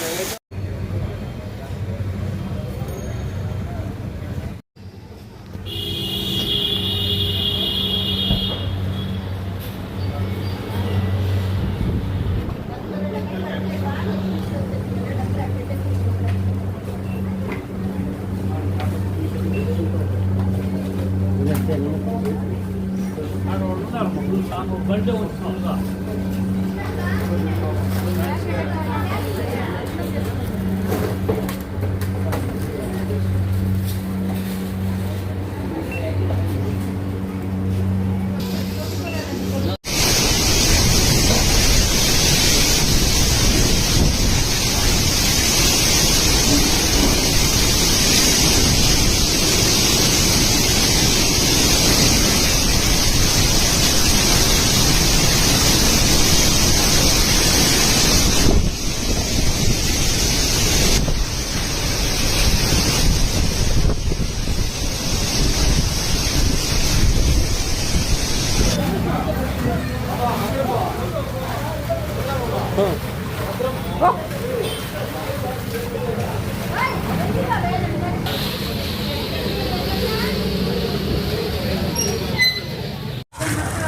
Thank you. 뭐, 아, 멀쩡한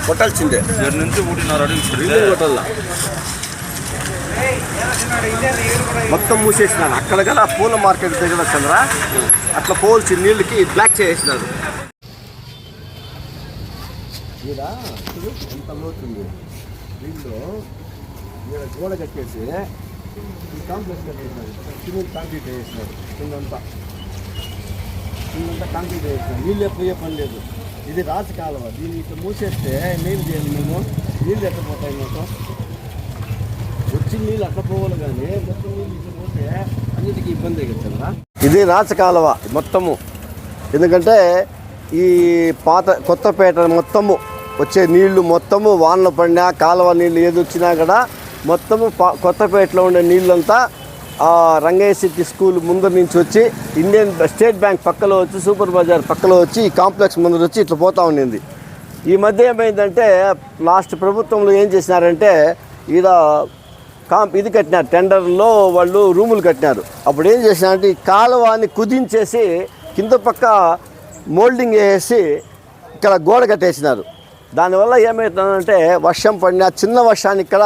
కొట్టాల్సిందే. ఏడు నుంచి building కొట్టాల మొత్తం మూసేసినాను. అక్కడ గల పూల మార్కెట్ దగ్గర చంద్ర. అట్లా పోల్చి నీళ్ళకి బ్లాక్ చేసేసినారు చూడు ఎంత వీళ్ళు ఇక్కడ గోడ కట్టేసి ఈ కాంప్లెక్స్ కట్టేసినారు సిమెంట్ కాంక్రీట్ వేసినారు. కిందంతా. కిందంతా కాంక్రీట్ వేసినారు. నీళ్ళు పోయే పని లేదు. ఇది రాసి కాలువ. దీన్ని ఇట్లా మూసేస్తే నీళ్ళు చేయాలి మేము? నీళ్ళు ఎట్లా పోతాయి మొత్తం వచ్చి నీళ్ళు అట్లా పోవాలి కానీ మొత్తం నీళ్ళు ఇట్లా పోతే అన్నిటికీ ఇబ్బంది కదా. ఇది రాసి కాలువ మొత్తము. ఎందుకంటే ఈ పాత కొత్తపేట మొత్తము వచ్చే నీళ్ళు మొత్తము వానలు పడినా కాలువ నీళ్ళు ఏది వచ్చినా కూడా మొత్తము కొత్తపేటలో ఉండే నీళ్ళంతా ఆ రంగయ్య సిటీ స్కూల్ ముందర నుంచి వచ్చి ఇండియన్ స్టేట్ బ్యాంక్ పక్కలో వచ్చి సూపర్ బజార్ పక్కలో వచ్చి ఈ కాంప్లెక్స్ ముందర వచ్చి ఇట్లా పోతూ ఉండింది. ఈ మధ్య ఏమైందంటే లాస్ట్ ప్రభుత్వంలో ఏం చేసినారంటే ఈడ కాంప్ ఇది కట్టినారు టెండర్లో వాళ్ళు రూములు కట్టినారు. అప్పుడు ఏం చేసినారంటే ఈ కాలువాన్ని కుదించేసి కింద పక్క మోల్డింగ్ వేసి ఇక్కడ గోడ కట్టేసినారు. దానివల్ల ఏమవుతుందంటే వర్షం పడిన చిన్న వర్షానికి ఇక్కడ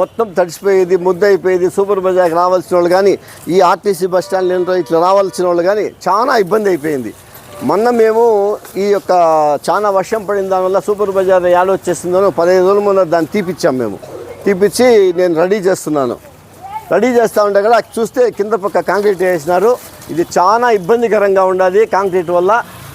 మొత్తం తడిసిపోయేది ముద్దయిపోయేది సూపర్ బజార్కి రావాల్సిన వాళ్ళు కానీ ఈ ఆర్టీసీ బస్ స్టాండ్ ఏంటో ఇట్లా రావాల్సిన వాళ్ళు కానీ చాలా ఇబ్బంది అయిపోయింది. మొన్న మేము ఈ యొక్క చాలా వర్షం పడిన దానివల్ల సూపర్ బజార్ యాడ్ వచ్చేసిందో పదిహేను రోజుల ముందు దాన్ని తీపిచ్చాం మేము. తీపిచ్చి నేను రెడీ చేస్తున్నాను. రెడీ చేస్తూ ఉంటే కూడా చూస్తే కింద పక్క కాంక్రీట్ వేసినారు. ఇది చాలా ఇబ్బందికరంగా ఉండాలి. కాంక్రీట్ వల్ల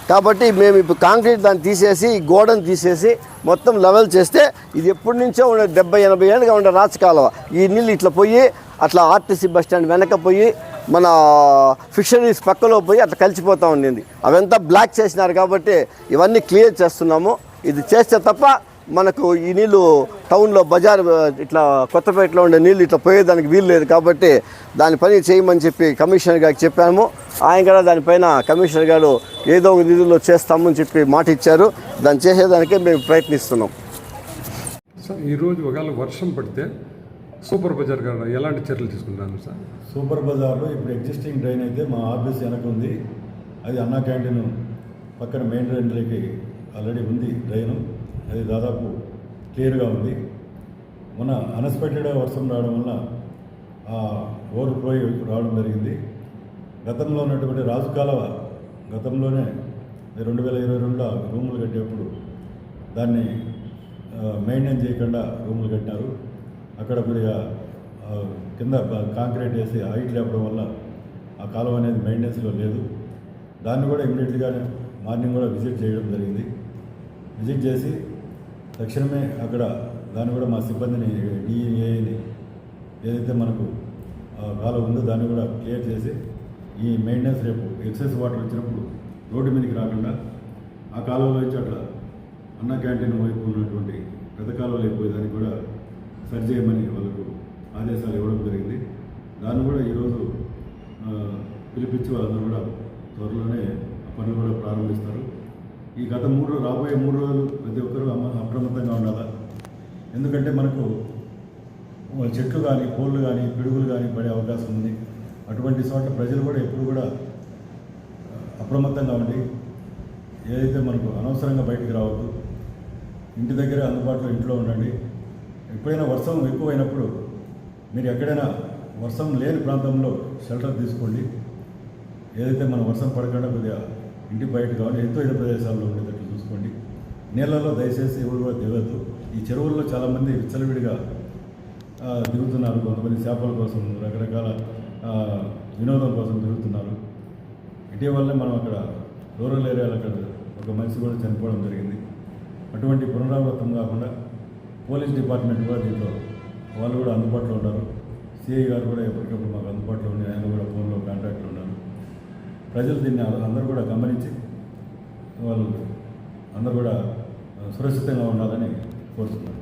కాబట్టి మేము ఇప్పుడు కాంక్రీట్ దాన్ని తీసేసి ఈ గోడను తీసేసి మొత్తం లెవెల్ చేస్తే ఇది ఎప్పటి నుంచో ఉండే డెబ్బై ఎనభై ఏళ్ళుగా ఉండే రాచకాలవ ఈ నీళ్ళు ఇట్లా పోయి అట్లా ఆర్టీసీ బస్ స్టాండ్ వెనక పోయి మన ఫిషరీస్ పక్కలో పోయి అట్లా కలిసిపోతూ ఉండింది. అవంతా బ్లాక్ చేసినారు కాబట్టి ఇవన్నీ క్లియర్ చేస్తున్నాము. ఇది చేస్తే తప్ప మనకు ఈ నీళ్ళు టౌన్లో బజార్ ఇట్లా కొత్తపేటలో ఉండే నీళ్ళు ఇట్లా పోయేదానికి వీలు లేదు కాబట్టి దాని పని చేయమని చెప్పి కమిషనర్ గారికి చెప్పాము. ఆయన కూడా దానిపైన కమిషనర్ గారు ఏదో ఒక నిధుల్లో చేస్తామని చెప్పి మాట ఇచ్చారు. దాన్ని చేసేదానికే మేము ప్రయత్నిస్తున్నాం. సార్ ఈరోజు ఒకవేళ వర్షం పడితే సూపర్ బజార్ గారు ఎలాంటి చర్యలు తీసుకుంటాను సార్? సూపర్ బజార్లో ఇప్పుడు ఎగ్జిస్టింగ్ డ్రైన్ అయితే మా ఆఫీస్ వెనక ఉంది. అది అన్నా క్యాంటీన్ పక్కన మెయిన్ డ్రైన్లోకి ఆల్రెడీ ఉంది డ్రైన్ అది దాదాపు క్లియర్గా ఉంది. మొన్న అన్ఎక్స్పెక్టెడ్గా వర్షం రావడం వల్ల ఆ ఓవర్ ఫ్లో రావడం జరిగింది. గతంలో ఉన్నటువంటి రాజు కాలువ గతంలోనే రెండు వేల ఇరవై రెండులో రూములు కట్టేప్పుడు దాన్ని మెయింటైన్ చేయకుండా రూములు కట్టినారు అక్కడ కొద్దిగా కింద కాంక్రీట్ వేసి హైట్ లేపడం వల్ల ఆ కాలువ అనేది మెయింటెనెన్స్లో లేదు. దాన్ని కూడా ఇమీడియట్గానే మార్నింగ్ కూడా విజిట్ చేయడం జరిగింది. విజిట్ చేసి తక్షణమే అక్కడ దాన్ని కూడా మా సిబ్బందిని డిఏని ఏదైతే మనకు ఆ ఉందో దాన్ని కూడా క్లియర్ చేసి ఈ మెయింటెనెన్స్ రేపు ఎక్సెస్ వాటర్ వచ్చినప్పుడు రోడ్డు మీదకి రాకుండా ఆ కాలువలో నుంచి అట్లా అన్న క్యాంటీన్ వైపు ఉన్నటువంటి పెద్ద కాలువలు అయిపోయేదానికి కూడా సరి చేయమని వాళ్ళకు ఆదేశాలు ఇవ్వడం జరిగింది. దాన్ని కూడా ఈరోజు పిలిపించి వాళ్ళందరూ కూడా త్వరలోనే ఆ పనులు కూడా ప్రారంభిస్తారు. ఈ గత మూడు రాబోయే మూడు రోజులు ప్రతి ఒక్కరూ అమ- అప్రమత్తంగా ఉండాలా? ఎందుకంటే మనకు చెట్లు కానీ కోళ్ళు కానీ పిడుగులు కానీ పడే అవకాశం ఉంది. అటువంటి చోట ప్రజలు కూడా ఎప్పుడు కూడా అప్రమత్తంగా ఉండి ఏదైతే మనకు అనవసరంగా బయటికి రావద్దు ఇంటి దగ్గర అందుబాటులో ఇంట్లో ఉండండి. ఎప్పుడైనా వర్షం ఎక్కువైనప్పుడు మీరు ఎక్కడైనా వర్షం లేని ప్రాంతంలో షెల్టర్ తీసుకోండి. ఏదైతే మనం వర్షం పడకుండా కొద్దిగా ఇంటి బయట కావాలి ఎంతో ఇతర ప్రదేశాల్లో ఉండేటట్టు చూసుకోండి. నీళ్ళల్లో దయచేసి ఎవరు కూడా దిగద్దు. ఈ చెరువుల్లో చాలామంది విచ్చలవిడిగా దిగుతున్నారు. కొంతమంది చేపల కోసం రకరకాల వినోదం కోసం తిరుగుతున్నారు ఇటీవలనే మనం అక్కడ రూరల్ ఏరియాలో అక్కడ ఒక మనిషి కూడా చనిపోవడం జరిగింది. అటువంటి పునరావృతం కాకుండా పోలీస్ డిపార్ట్మెంట్ కూడా దీంట్లో వాళ్ళు కూడా అందుబాటులో ఉన్నారు. సిఐ గారు కూడా ఎప్పటికప్పుడు మాకు అందుబాటులో ఉండి ఆయన కూడా ఫోన్లో కాంటాక్ట్లో ప్రజలు దీన్ని అందరూ కూడా గమనించి వాళ్ళు అందరూ కూడా సురక్షితంగా ఉండాలని కోరుతున్నాను.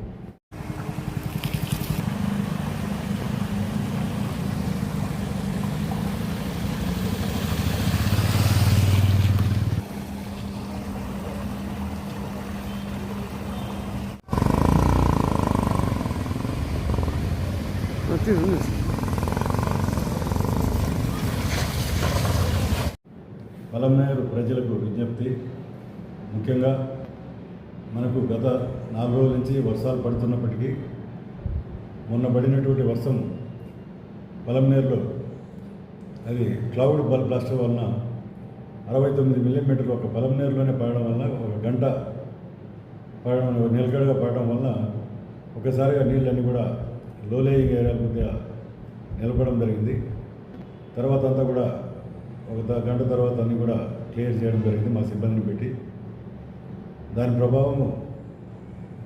పలమనేరు ప్రజలకు విజ్ఞప్తి. ముఖ్యంగా మనకు గత నాలుగు రోజుల నుంచి వర్షాలు పడుతున్నప్పటికీ మొన్న పడినటువంటి వర్షం పలమనేరులో అది క్లౌడ్ బల్ బ్లాస్ట్ వలన అరవై తొమ్మిది మిల్లీమీటర్లు ఒక పలమనేరులోనే పడడం వల్ల ఒక గంట పడడం నిలకడగా పడడం వల్ల ఒకసారిగా నీళ్ళన్నీ కూడా లోలేయింగ్ ఏరియా మధ్య నిలపడం జరిగింది. తర్వాత అంతా కూడా ఒక గంట తర్వాత అన్ని కూడా క్లియర్ చేయడం జరిగింది మా సిబ్బందిని పెట్టి. దాని ప్రభావము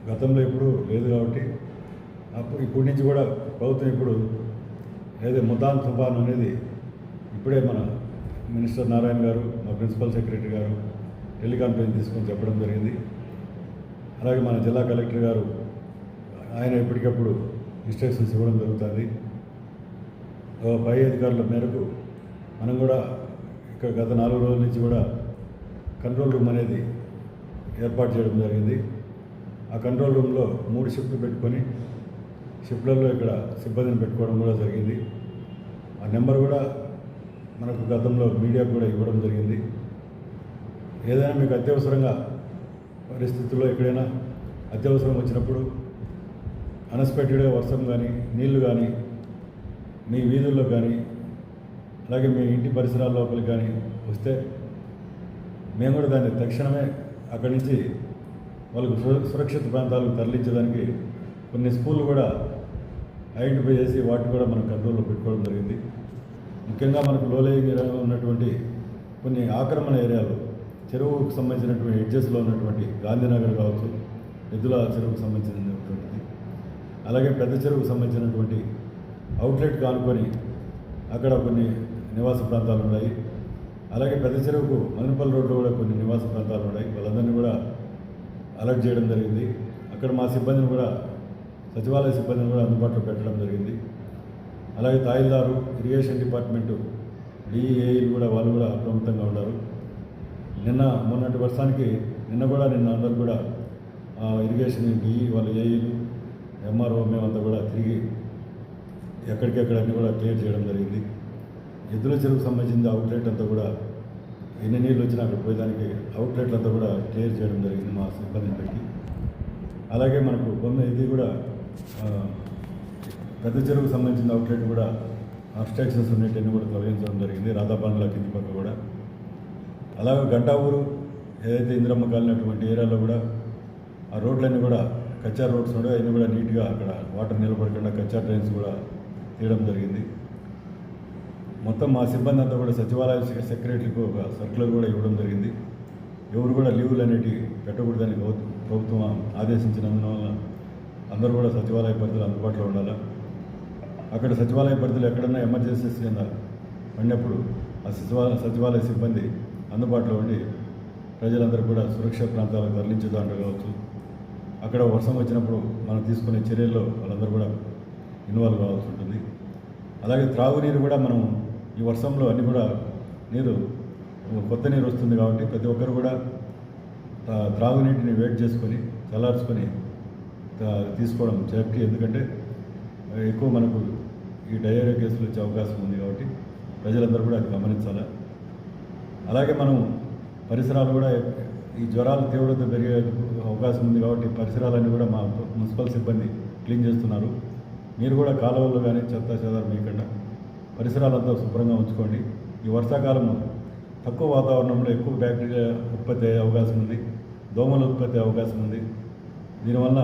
గతంలో ఇప్పుడు లేదు కాబట్టి అప్పుడు ఇప్పటి నుంచి కూడా ప్రభుత్వం ఇప్పుడు ఏదో ముదాన్ తుఫాన్ అనేది ఇప్పుడే మన మినిస్టర్ నారాయణ గారు మా ప్రిన్సిపల్ సెక్రటరీ గారు టెలికాన్ఫరెన్స్ తీసుకొని చెప్పడం జరిగింది. అలాగే మన జిల్లా కలెక్టర్ గారు ఆయన ఎప్పటికప్పుడు ఇన్స్ట్రక్షన్స్ ఇవ్వడం జరుగుతుంది. పై అధికారుల మేరకు మనం కూడా గత నాలుగు రోజుల నుంచి కూడా కంట్రోల్ రూమ్ అనేది ఏర్పాటు చేయడం జరిగింది. ఆ కంట్రోల్ రూమ్లో మూడు షిఫ్ట్లు పెట్టుకొని షిఫ్ట్లలో ఇక్కడ సిబ్బందిని పెట్టుకోవడం కూడా జరిగింది. ఆ నెంబర్ కూడా మనకు గతంలో మీడియాకు కూడా ఇవ్వడం జరిగింది. ఏదైనా మీకు అత్యవసరంగా పరిస్థితుల్లో ఎక్కడైనా అత్యవసరం వచ్చినప్పుడు అన్ఎక్స్పెక్టెడ్గా వర్షం కానీ నీళ్ళు కానీ మీ వీధుల్లో కానీ అలాగే మీ ఇంటి పరిసరాల లోపలికి కానీ వస్తే మేము కూడా దాన్ని తక్షణమే అక్కడి నుంచి వాళ్ళకు సురక్షిత ప్రాంతాలకు తరలించడానికి కొన్ని స్కూళ్ళు కూడా ఐడెంటిఫై చేసి వాటిని కూడా మనం కంట్రోల్లో పెట్టుకోవడం జరిగింది. ముఖ్యంగా మనకు లోలేయింగ్ ఉన్నటువంటి కొన్ని ఆక్రమణ ఏరియాలు చెరువుకు సంబంధించినటువంటి ఎడ్జెస్లో ఉన్నటువంటి గాంధీనగర్ కావచ్చు ఎద్దుల చెరువుకు సంబంధించినటువంటిది. అలాగే పెద్ద చెరువుకు సంబంధించినటువంటి అవుట్లెట్ కానుకొని అక్కడ కొన్ని నివాస ప్రాంతాలు ఉన్నాయి అలాగే పెద్ద చెరువుకు మదనపల్లి రోడ్లో కూడా కొన్ని నివాస ప్రాంతాలు ఉన్నాయి వాళ్ళందరినీ కూడా అలర్ట్ చేయడం జరిగింది. అక్కడ మా సిబ్బందిని కూడా సచివాలయ సిబ్బందిని కూడా అందుబాటులో పెట్టడం జరిగింది. అలాగే తాయిల్దారు ఇరిగేషన్ డిపార్ట్మెంటు డిఈఏలు కూడా వాళ్ళు కూడా అప్రమత్తంగా ఉన్నారు. నిన్న మొన్నటి వర్షానికి నిన్న కూడా నిన్న అందరూ కూడా ఆ, ఇరిగేషన్ డిఈ వాళ్ళ ఏఈలు ఎంఆర్ఓ మేమంతా కూడా తిరిగి ఎక్కడికెక్కడ అన్ని కూడా క్లియర్ చేయడం జరిగింది. ఎద్దుల చెరువుకు సంబంధించిన అవుట్లెట్ అంతా కూడా ఎన్ని నీళ్ళు వచ్చినా అక్కడ పోయేదానికి అవుట్లెట్లు అంతా కూడా క్లియర్ చేయడం జరిగింది మా సిబ్బందికి పెట్టి అలాగే మనకు బొమ్మ ఇది కూడా పెద్ద చెరువుకు సంబంధించిన అవుట్లెట్ కూడా అబ్స్ట్రాక్షన్స్ ఉన్నట్టన్ని కూడా తొలగించడం జరిగింది రాధాపాన్ల కింది పక్క కూడా. అలాగే గంటా ఊరు ఏదైతే ఇందిరమ్మ కాలినటువంటి ఏరియాలో కూడా ఆ రోడ్లన్నీ కూడా కచ్చా రోడ్స్ కూడా అన్నీ కూడా నీట్గా అక్కడ వాటర్ నిలబడకుండా కచ్చా ట్రైన్స్ కూడా తీయడం జరిగింది. మొత్తం మా సిబ్బంది అంతా కూడా సచివాలయ సెక్రటరీకి ఒక సర్కులర్ కూడా ఇవ్వడం జరిగింది. ఎవరు కూడా లీవులు అనేటివి పెట్టకూడదని ప్రభుత్వం ఆదేశించినందున వలన అందరూ కూడా సచివాలయ పరిధిలో అందుబాటులో ఉండాలి. అక్కడ సచివాలయ పరిధిలో ఎక్కడన్నా ఎమర్జెన్సీస్ కింద పడినప్పుడు ఆ సచివాలయ సచివాలయ సిబ్బంది అందుబాటులో ఉండి ప్రజలందరూ కూడా సురక్షిత ప్రాంతాలకు తరలించేదాంట్లో కావచ్చు. అక్కడ వర్షం వచ్చినప్పుడు మనం తీసుకునే చర్యల్లో వాళ్ళందరూ కూడా ఇన్వాల్వ్ కావాల్సి ఉంటుంది. అలాగే త్రాగునీరు కూడా మనం ఈ వర్షంలో అన్నీ కూడా నీరు కొత్త నీరు వస్తుంది కాబట్టి ప్రతి ఒక్కరు కూడా త్రాగునీటిని వెయిట్ చేసుకొని చల్లార్చుకొని తీసుకోవడం సేఫ్టీ. ఎందుకంటే ఎక్కువ మనకు ఈ డయేరియా కేసులు వచ్చే అవకాశం ఉంది కాబట్టి ప్రజలందరూ కూడా అది గమనించాలి. అలాగే మనం పరిసరాలు కూడా ఈ జ్వరాలు తీవ్రత పెరిగే అవకాశం ఉంది కాబట్టి పరిసరాలన్నీ కూడా మా మున్సిపల్ సిబ్బంది క్లీన్ చేస్తున్నారు. మీరు కూడా కాలువల్లో కానీ చెత్త చెదారు మీకుండా పరిసరాలంతా శుభ్రంగా ఉంచుకోండి. ఈ వర్షాకాలం తక్కువ వాతావరణంలో ఎక్కువ బ్యాక్టీరియా ఉత్పత్తి అయ్యే అవకాశం ఉంది. దోమలు ఉత్పత్తి అయ్యే అవకాశం ఉంది. దీనివల్ల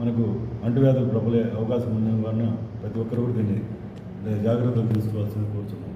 మనకు అంటువ్యాధులు ప్రబలే అవకాశం ఉన్న వలన ప్రతి ఒక్కరు కూడా దీన్ని జాగ్రత్తలు తీసుకోవాల్సింది కోరుతున్నాం